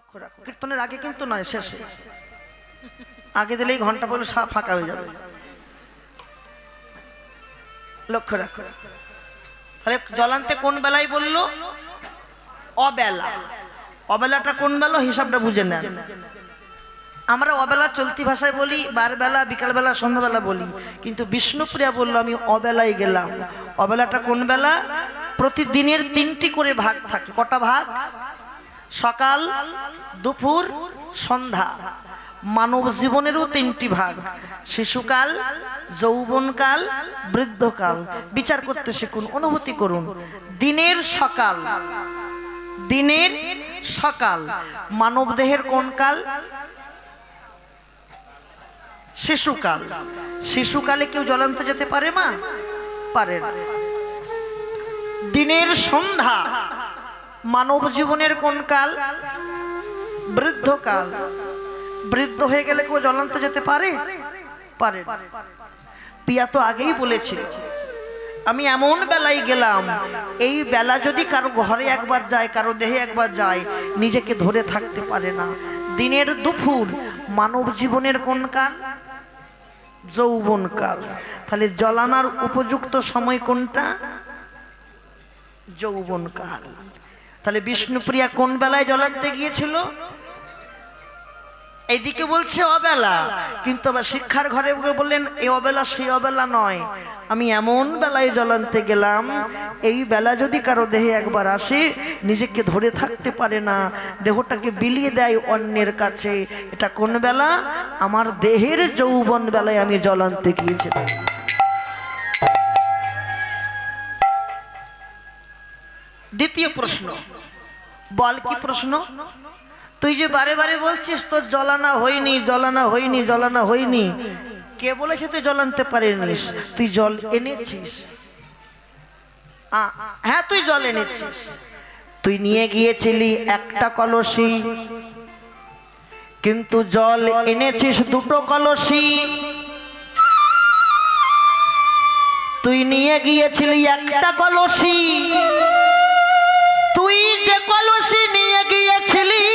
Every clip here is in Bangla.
লক্ষ্য রাখো। কীর্তনের আগে কিন্তু নয়, শেষে। আগে দিলেই ঘণ্টা সব ফাঁকা হয়ে যাবে। লক্ষ্য রাখো। তাহলে জলান্তে কোন বেলায় বলল? অবেলা। অবেলাটা কোন বেলা? হিসাবটা বুঝে নেন। আমরা অবেলা চলতি ভাষায় বলি, বারবেলা, বিকালবেলা, সন্ধ্যাবেলা বলি। কিন্তু বিষ্ণুপ্রিয়া বলল, আমি অবেলায় গেলাম। অবেলাটা কোন বেলা? প্রতিদিনের তিনটি করে ভাগ থাকে। কটা ভাগ? সকাল, দুপুর, সন্ধ্যা। মানব জীবনেরও তিনটি ভাগ। শিশুকাল, যৌবনকাল, বৃদ্ধকাল। বিচার করতে শিখুন, অনুভূতি করুন। দিনের সকাল। দিনের সকাল। মানব দেহের কোন কাল? শিশুকাল। শিশুকালে কেউ জ্বলন্ত যেতে পারে মা? পারে। দিনের সন্ধ্যা। মানব জীবনের কোন কাল? বৃদ্ধকাল বৃদ্ধ হয়ে গেলে কেউ জ্বলন্ত যেতে পারে? পারে। পিয়া তো আগেই বলেছিল, আমি এমন বেলায় গেলাম, এই বেলা যদি কারও ঘরে একবার যায়, কারও দেহে একবার যায়, নিজেকে ধরে থাকতে পারে না। দিনের দুপুর মানব জীবনের কোন কাল? যৌবন কাল। তাহলে জলানার উপযুক্ত সময় কোনটা? যৌবন কাল। তাহলে বিষ্ণুপ্রিয়া কোন বেলায় জ্বলাতে গিয়েছিল? এইদিকে বলছে অবেলা। কিন্তু আবার শিক্ষার ঘরে বললেন, এ অবেলা সেই অবেলা নয়। আমি এমন বেলায় জ্বলান্তে গেলাম, এই বেলা যদি কারও দেহে একবার আসে, নিজেকে ধরে থাকতে পারে না। দেহটাকে বিলিয়ে দেয় অন্যের কাছে। এটা কোন বেলা? আমার দেহের যৌবন বেলায় আমি জ্বলান্তে গিয়েছিলাম। দ্বিতীয় প্রশ্ন। বল কি প্রশ্ন? তুই যে বারে বারে বলছিস, তোর জলানা হয়নি জলানা হয়নি জলানা হয়নি। কে বলেছে তুই জল আনতে তুই জল এনেছিস। হ্যাঁ তুই জল এনেছিস। তুই নিয়ে গিয়েছিলি একটা কলসি। কিন্তু জল এনেছিস দুটো কলসি। তুই নিয়ে গিয়েছিলি একটা কলসি। যে কলসি নিয়ে গিয়েছিলি,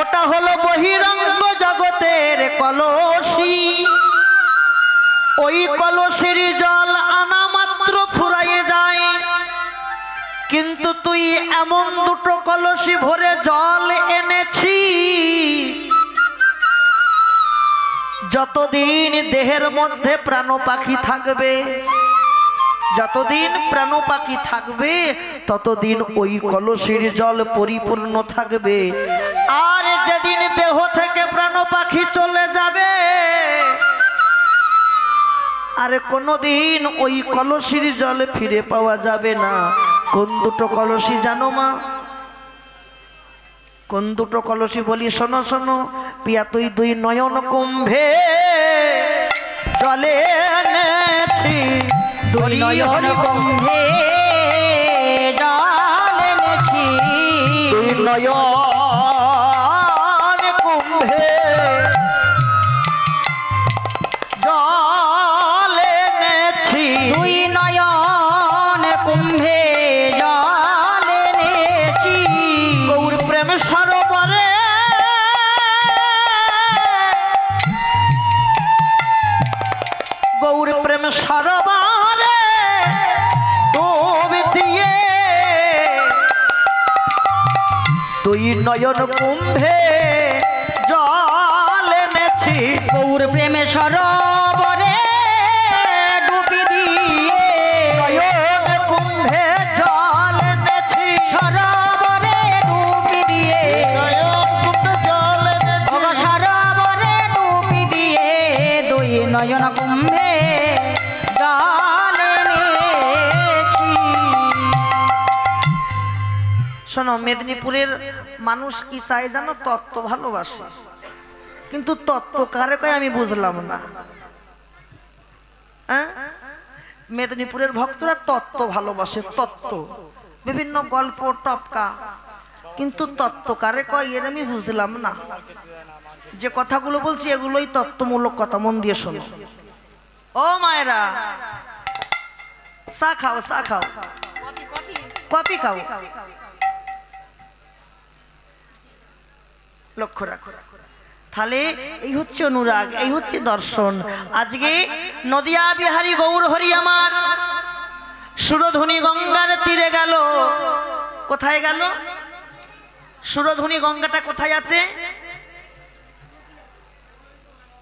ওটা হলো বহিরঙ্গ জগতের কলসি। ওই কলসির জল আনা মাত্র ফুরাইয়ে যায়, কিন্তু তুই এমন দুটো কলসি ভরে জল এনেছিস, যতদিন দেহের মধ্যে প্রাণ পাখি থাকবে যতদিন প্রাণ পাখি থাকবে, ততদিন ওই কলসির জল পরিপূর্ণ থাকবে। আর যেদিন দেহ থেকে প্রাণ পাখি চলে যাবে, আর কোনোদিন ওই কলসির জল ফিরে পাওয়া যাবে না। কোন দুটো কলসি জানো মা? কোন দুটো কলসি বলি শোনো শোনো। পিয়া তুই দুই নয়ন কুম্ভে জলে এনেছি দুই নয়ন নয়ন তুই নয়ন কুম্ভে জল এনেছি। গৌর প্রেমে সরোবরে ডুবি দিয়ে নয়ন কুম্ভে জল এনেছি। সরোবরে ডুবি দিয়ে ওগো সরোবরে ডুবি দিয়ে দুই নয়ন কুম্ভে জল শোনো মেদিনীপুরের মানুষ কি চায় জানো? তত্ত্ব ভালোবাসে। কিন্তু তত্ত্ব কারে কয় আমি বুঝলাম না। হ্যাঁ? মেদিনীপুরের ভক্তরা তত্ত্ব ভালোবাসে, তত্ত্ব। বিভিন্ন গল্প, টপকা। কিন্তু তত্ত্ব কারে কয় এর আমি বুঝলাম না। যে কথাগুলো বলছি এগুলোই তত্ত্বমূলক কথা, মন দিয়ে শোনো। ও মায়েরা, চা খাও চা খাও। কফি খাও। লক্ষ্য রাখো। তাহলে এই হচ্ছে অনুরাগ, এই হচ্ছে দর্শন। আজকে নদিয়া বিহারী গৌর হরি আমার সুরধুনি গঙ্গার তীরে গেল। কোথায় গেল? সুরধুনি গঙ্গাটা কোথায় আছে?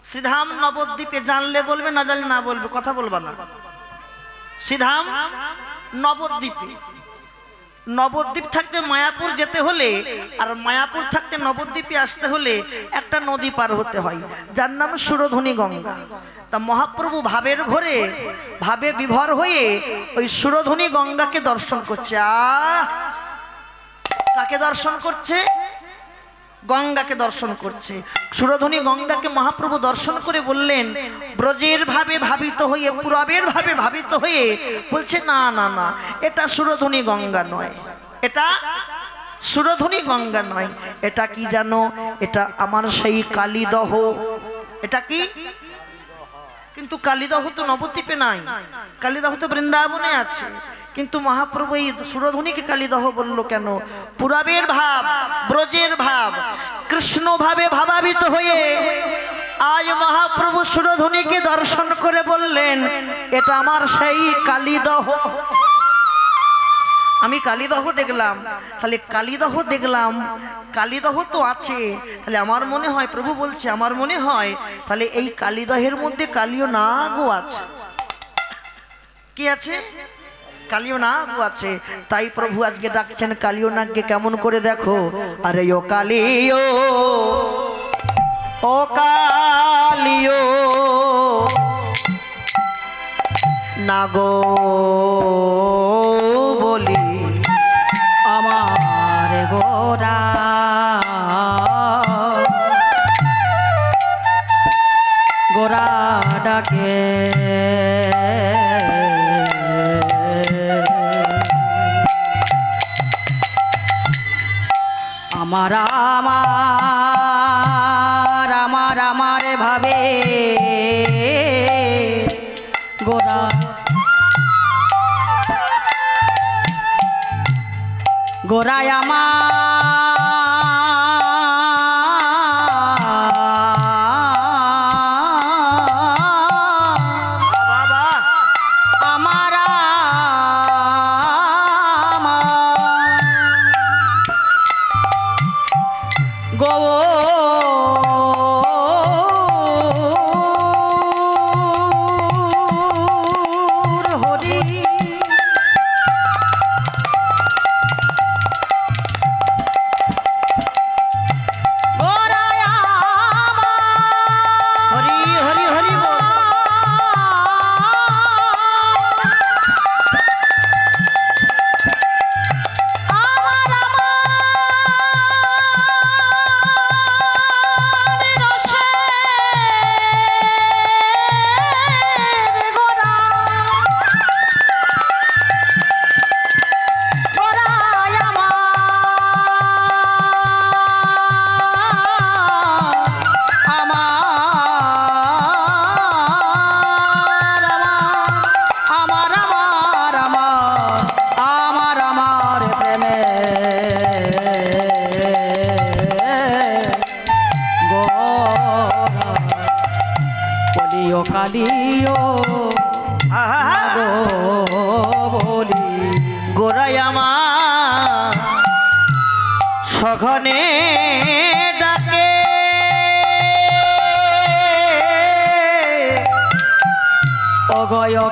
শ্রীধাম নবদ্বীপে জানলে বলবে, না জানলে না বলবে, কথা বলবা না। শ্রীধাম নবদ্বীপে। নবদ্বীপ থাকতে মায়াপুর যেতে হলে আর মায়াপুর থাকতে নবদ্বীপে আসতে হলে একটা নদী পার হতে হয়। যার নাম সুরধনী গঙ্গা। তা মহাপ্রভু ভাবের ঘরে, ভাবে বিভর হয়ে ওই সুরধনী গঙ্গাকে দর্শন করছে। আহ! কাকে দর্শন করছে? গঙ্গাকে দর্শন করছে। সুরধনী গঙ্গাকে মহাপ্রভু দর্শন করে বললেন, ব্রজের ভাবে ভাবিত হয়ে, পুরবের ভাবে ভাবিত হয়ে বলছে, না না না, এটা সুরধনী গঙ্গা নয়। এটা সুরধনী গঙ্গা নয়। এটা কি জানো? এটা আমার সেই কালীদহ। এটা কি? কিন্তু কালিদাহ তো নবদ্বীপে নাই। কালিদাহ তো বৃন্দাবনে আছে। কিন্তু মহাপ্রভু এই সুরধ্বনিকে কালিদাহ বলল কেন? পুরাবের ভাব, ব্রজের ভাব কৃষ্ণ ভাবে ভাবাবিত হয়ে আজ মহাপ্রভু সুরধ্বনিকে দর্শন করে বললেন, এটা আমার সেই কালিদহ। আমি কালীদহ দেখলাম। তাহলে কালীদহ দেখলাম। কালীদহ তো আছে। তাহলে আমার মনে হয়, প্রভু বলছে, আমার মনে হয়, তাহলে এই কালীদহের মধ্যে কালীয় নাগও আছে। কি আছে? কালীয় নাগও আছে। তাই প্রভু আজকে ডাকছেন, কালীয় নাগকে কেমন করে দেখো? আরে, ও কালীয় ও কালীয়, নাগো বলি। গোরা। ডাকে। ভাবে। গোরা। গোরায় আমার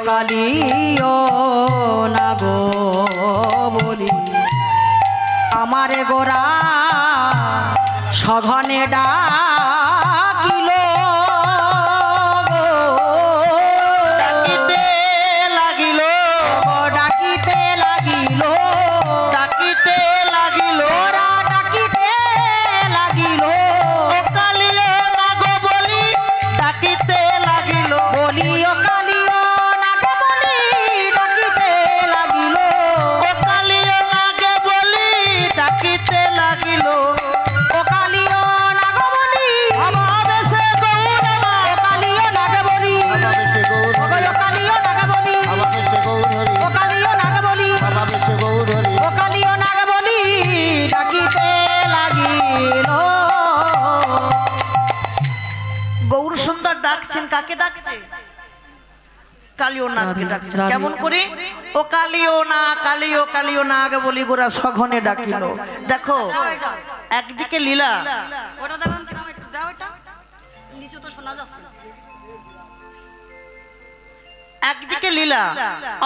কালিও না গো বলি। আমারে গোরা সঘনে ডাকিল কাকে ডাকছে? কালিও নাগকে ডাকছে। কেমন করে? ও কালিও না কালিও কালিও নাগ বলি গোরা সঘনে ডাকিল। দেখো একদিকে লীলা। ওটা দেখুন দাও এটা। নিচে তো শোনা যাচ্ছে একদিকে লীলা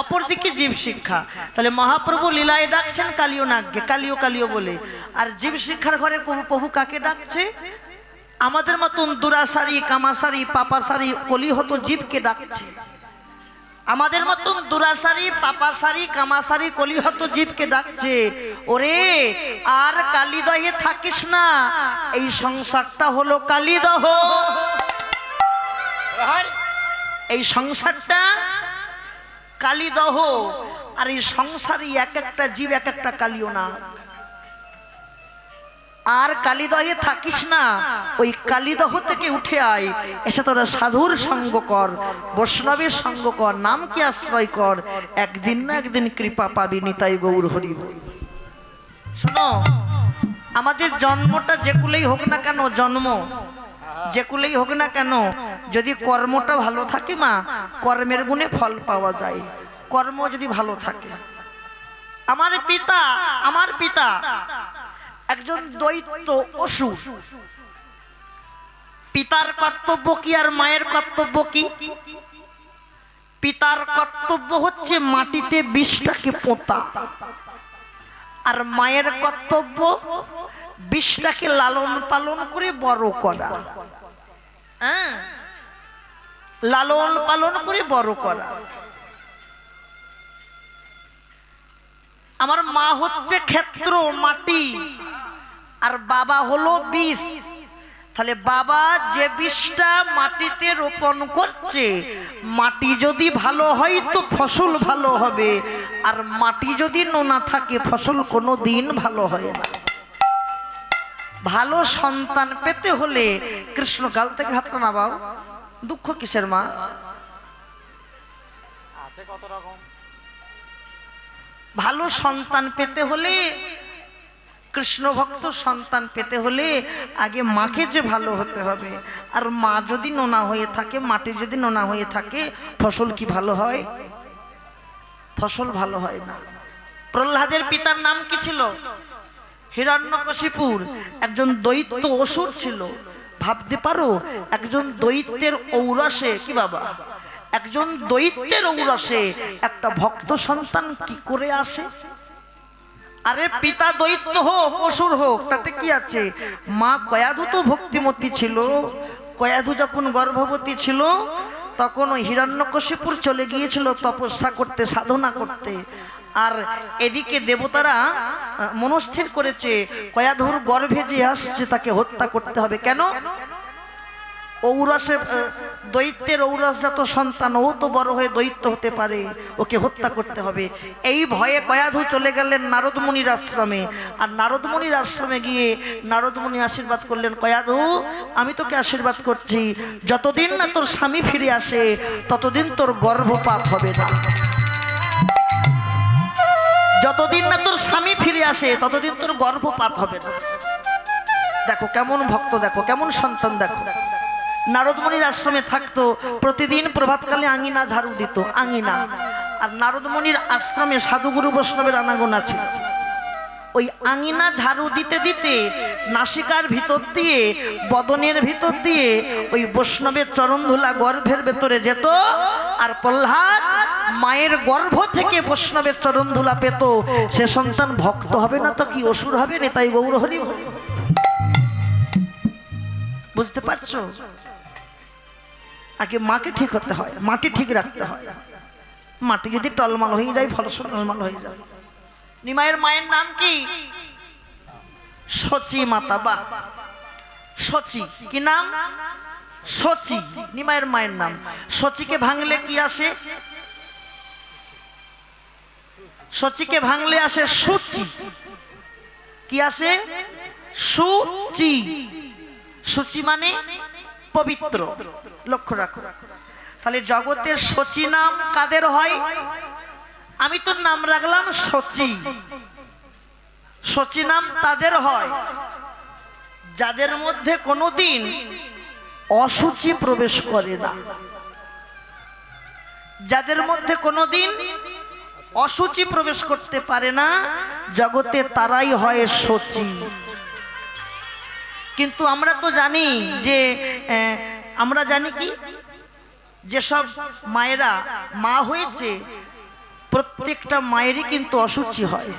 অপরদিকে জীব শিক্ষা। তাহলে মহাপ্রভু লীলায় ডাকছেন কালিও নাগকে কালিও কালিও বলে। আর জীব শিক্ষার ঘরে প্রভু প্রভু কাকে ডাকছে? আমাদের মতন দুরাসারি কামাসারি পাপাসারি কলিহত জীবকে ডাকছে। আমাদের মতন দুরাসারি পাপাসারি কামাসারি কলিহত জীবকে ডাকছে। ওরে, আর কালিদহে থাকিস না। এই সংসারটা হলো কালিদহ। এই সংসারটা কালিদহ। আর এই সংসারই এক একটা জীব এক একটা কালিও না। আর কালিদহে থাকিস না, ওই কালিদহ থেকে উঠে আয়। এসে তোরা সাধুর সঙ্গ কর, বৈষ্ণবের সঙ্গ কর, নাম কি আশ্রয় কর। একদিন না একদিন কৃপা পাবি, নিতাই গৌর হরি শোনো, আমাদের জন্মটা যেকুলেই হোক না কেন, জন্ম। যেকুলেই হোক না কেন, যদি কর্মটা ভালো থাকে মা, কর্মের গুণে ফল পাওয়া যায়। কর্ম যদি ভালো থাকে। আমার পিতা আমার পিতা একজন দৈত্য অসুর। পিতার কর্তব্য কি আর মায়ের কর্তব্য কি? পিতার কর্তব্য হচ্ছে মাটিতে বিষটাকে পোতা। আর মায়ের কর্তব্য বিষটাকে লালন পালন করে বড় করা। হ্যাঁ? লালন পালন করে বড় করা। আমার মা হচ্ছে ক্ষেত্র মাটি। আর বাবা হলো বিষ তাহলে বাবা যে বিষটা মাটিতে রোপণ করছে মাটি যদি ভালো হয় তো ফসল ভালো হবে। আর মাটি যদি নোনা থাকে ফসল কোনো দিন ভালো হয় না। ভালো সন্তান পেতে হলে কৃষ্ণ গাল থেকে হাতটা না বাবু দুঃখ কিসের মা? আছে কত রকম? ভালো সন্তান পেতে হলে কৃষ্ণ ভক্ত সন্তান পেতে হলে আগে মাকে যে ভালো হতে হবে। আর মা যদি নোনা হয়ে থাকে, মাটি যদি নোনা হয়ে থাকে, ফসল কি ভালো হয়? ফসল ভালো হয় না। প্রহ্লাদের পিতার নাম কি ছিল? হিরণ্যকশিপুর। একজন দৈত্য অসুর ছিল। ভাবতে পারো, একজন দৈত্যের ঔরসে, কি বাবা? একজন দৈত্যের ঔরসে একটা ভক্ত সন্তান কি করে আসে? আরে পিতা দৈত্য হোক, অসুর হোক, তাতে কি আছে? মা কয়াধু তো ভক্তিমতী ছিল। কয়াধু যখন গর্ভবতী ছিল, তখন হিরণ্যকশিপুর চলে গিয়েছিল তপস্যা করতে, সাধনা করতে। আর এদিকে দেবতারা মনস্থির করেছে, কয়াধুর গর্ভে যে আসছে, তাকে হত্যা করতে হবে। কেন? ঔরসে দৈত্যের ঔরসজাত সন্তান, ও তো বড় হয়ে দৈত্য হতে পারে, ওকে হত্যা করতে হবে। এই ভয়ে কয়াধু চলে গেলেন নারদমুনির আশ্রমে। আর নারদমুনির আশ্রমে গিয়ে নারদমুনি আশীর্বাদ করলেন, কয়াধু, আমি তোকে আশীর্বাদ করছি। যতদিন না তোর স্বামী ফিরে আসে, ততদিন তোর গর্ভপাত হবে না। যতদিন না তোর স্বামী ফিরে আসে, ততদিন তোর গর্ভপাত হবে না। দেখো, কেমন ভক্ত দেখো, কেমন সন্তান দেখো। নারদমণির আশ্রমে থাকতো, প্রতিদিন প্রভাতকালে আঙিনা ঝাড়ু দিত, আঙিনা। আর নারদমণির আশ্রমে সাধুগুরু বৈষ্ণবের আনাগোনা ছিল। ওই আঙিনা ঝাড়ু দিতে দিতে নাসিকার ভিতর দিয়ে, বদনের ভিতর দিয়ে ওই বৈষ্ণবের চরণধুলা গর্ভের ভেতরে যেত, আর প্রহ্লাদ মায়ের গর্ভ থেকে বৈষ্ণবের চরণধুলা পেত। সে সন্তান ভক্ত হবে না তো কি অসুর হবে না তাই গৌর হরি বুঝতে পারছ? আগে মাকে ঠিক হতে হয়, মাটি ঠিক রাখতে হয়। মাটি যদি টলমাল হয়ে যায় ফলসল টলমাল হয়ে যায়। নিমাইয়ের মায়ের নাম কি? সচি মাতা বা। সচি কি নাম? সচি নিমাইয়ের মায়ের নাম। সচিকে ভাঙলে কি আসে? সচিকে ভাঙলে আসে সুচি। কি আসে? সুচি। সূচি মানে পবিত্র। লক্ষ্য রাখো। তাহলে জগতের সচি নাম কাদের হয়? আমি তোর নাম রাখলাম সচি সচি নাম তাদের হয়, যাদের মধ্যে কোনোদিন অসুচি প্রবেশ করে না। যাদের মধ্যে কোনোদিন অসুচি প্রবেশ করতে পারে না, জগতে তারাই হয় সচি কিন্তু আমরা তো জানি যে আমরা জানি কি? যেসব মায়েরা মা হয়েছে, প্রত্যেকটা মায়েরই কিন্তু অসুচি হয়।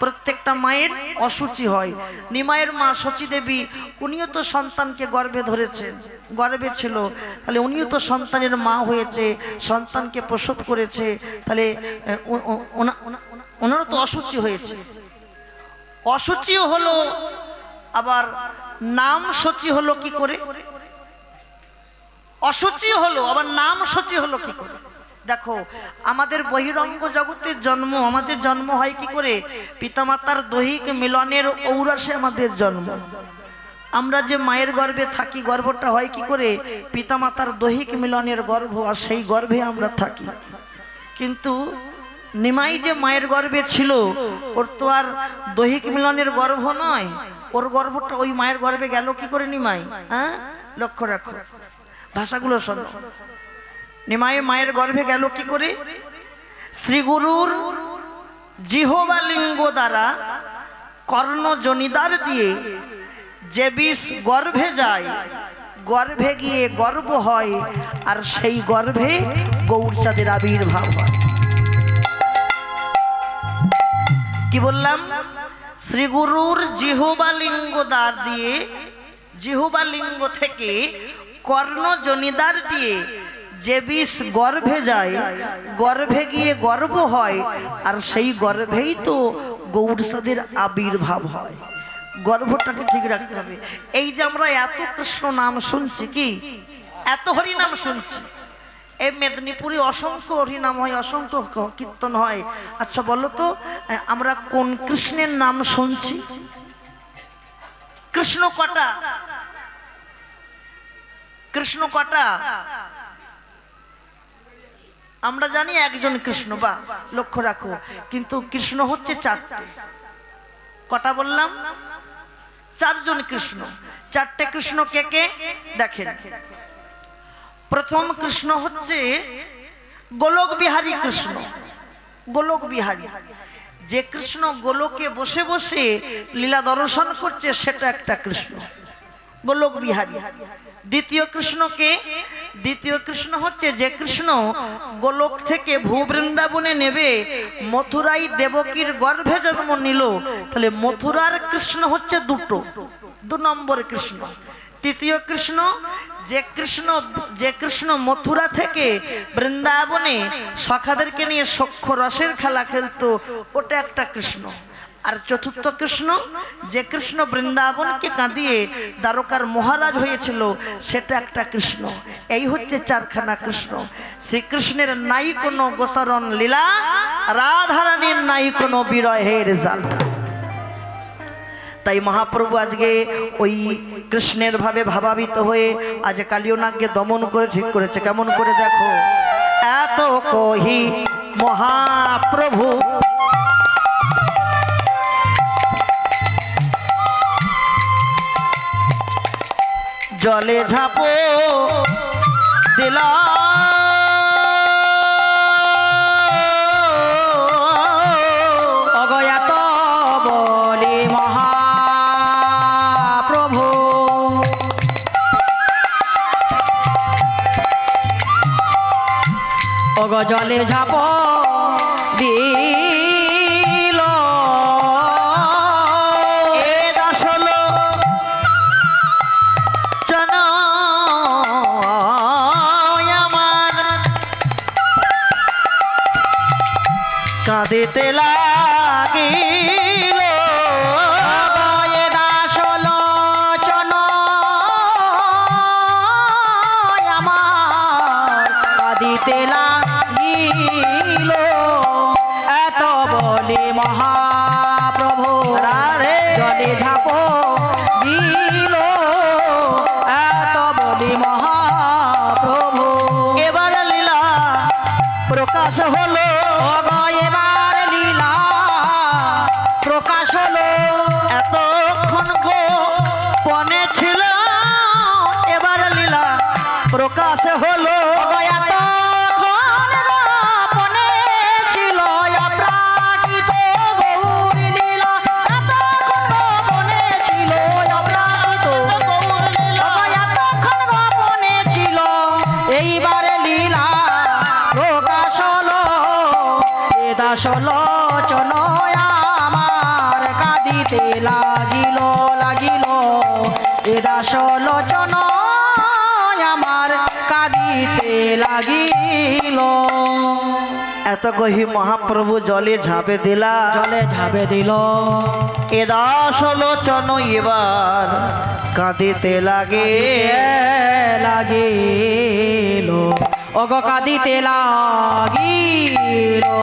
প্রত্যেকটা মায়ের অসুচি হয়। নিমায়ের মা শচী দেবী উনিও তো সন্তানকে গর্ভে ধরেছেন, গর্ভে ছিল। তাহলে উনিও তো সন্তানের মা হয়েছে, সন্তানকে প্রসব করেছে, তাহলে ওনারও তো অসুচি হয়েছে। অসুচিও হলো, আবার নাম সচি হলো কি করে? অসুচি হলো, আবার নাম সচি হলো কি করে? দেখো, আমাদের বহিরঙ্গ জগতের জন্ম, আমাদের জন্ম হয় কি করে? পিতামাতার দৈহিক মিলনের ঔরাসে আমাদের জন্ম। আমরা যে মায়ের গর্ভে থাকি, গর্ভটা হয় কি করে? পিতামাতার দৈহিক মিলনের গর্ভ, আর সেই গর্ভে আমরা থাকি। কিন্তু নিমাই যে মায়ের গর্ভে ছিল, ওর তো আর দৈহিক মিলনের গর্ভ নয়। ওর গর্ভটা ওই মায়ের গর্ভে গেল কি করে নিমাই? হ্যাঁ? লক্ষ্য রাখো। ভাষাগুলো শোনো। নিমাই মায়ের গর্ভে গেল কি করে? শ্রীগুরুর জিহবা লিঙ্গ দ্বারা কর্ণ জনিদার দিয়ে যে বিষ গর্ভে যায়, গর্ভে গিয়ে গর্ব হয়, আর সেই গর্ভে গৌরচাঁদের আবির্ভাব হয়। কি বললাম? শ্রীগুরুর জিহবা লিঙ্গ দ্বার দিয়ে জিহবা লিঙ্গ থেকে কর্ণ জনিদার দিয়ে যে বিষ গর্ভে যায়, গর্ভে গিয়ে গর্ভ হয়, আর সেই গর্ভেই তো গৌরসাদের আবির্ভাব হয়। গর্ভটাকে ঠিক রাখতে হবে। এই যে আমরা এত কৃষ্ণ নাম শুনছি কি? এত হরি নাম শুনছি। এই মেদিনীপুরে অসংখ্য হরিনাম হয়, অসংখ্য কীর্তন হয়। আচ্ছা বলো তো, আমরা কোন কৃষ্ণের নাম শুনছি? কৃষ্ণ কটা? কৃষ্ণ কটা? আমরা জানি একজন কৃষ্ণ, বা লক্ষ্য রাখো। কিন্তু কৃষ্ণ হচ্ছে চারটে। কটা বললাম? চারজন কৃষ্ণ। চারটে কৃষ্ণ কে কে? দেখেন। প্রথম কৃষ্ণ হচ্ছে গোলক বিহারী কৃষ্ণ। গোলক বিহারী। যে কৃষ্ণ গোলকে বসে বসে লীলা দর্শন করছে, সেটা একটা কৃষ্ণ। গোলক বিহারী। দ্বিতীয় কৃষ্ণকে, দ্বিতীয় কৃষ্ণ হচ্ছে যে কৃষ্ণ গোলক থেকে ভূবৃন্দাবনে নেবে, মথুরাই দেবকীর গর্ভে জন্ম নিল। তাহলে মথুরার কৃষ্ণ হচ্ছে দুটো, দু নম্বর কৃষ্ণ। তৃতীয় কৃষ্ণ, যে কৃষ্ণ যে কৃষ্ণ মথুরা থেকে বৃন্দাবনে সখাদেরকে নিয়ে সখ্য রসের খেলা খেলতো, ওটা একটা কৃষ্ণ। আর চতুর্থ কৃষ্ণ, যে কৃষ্ণ বৃন্দাবনকে কাঁদিয়ে দ্বারকার মহারাজ হয়েছিল, সেটা একটা কৃষ্ণ। এই হচ্ছে চারখানা কৃষ্ণ। শ্রীকৃষ্ণের নাই কোনো গোসরণ লীলা, রাধারানীর নাই কোনো বিরহের জাল। তাই মহাপ্রভু আজকে ওই কৃষ্ণের ভাবে ভাবাবিত হয়ে আজ কালিয়নাগকে দমন করে ঠিক করেছে। কেমন করে দেখো? এত কহি মহাপ্রভু জলে ঝাঁপো দিলা অগয়াত বলি মহাপ্রভু। অগ জলে ঝাপ দিল কাঁদিতে লাগিল। কাঁদিতে লাগিল। এত বলি মহাপ্রভু রাধে। জলে ঝাপ দিল। এ দাস লোচন আমার কাঁদিতে লাগিল লাগিল। এ দাস লোচন আমার কাঁদিতে লাগিল। এত কহি মহাপ্রভু জলে ঝাঁপে দিলা। জলে ঝাঁপে দিল। এ দাস লোচন এবার কাঁদিতে লাগে লাগিল। অগ কাঁদিতে লাগিল।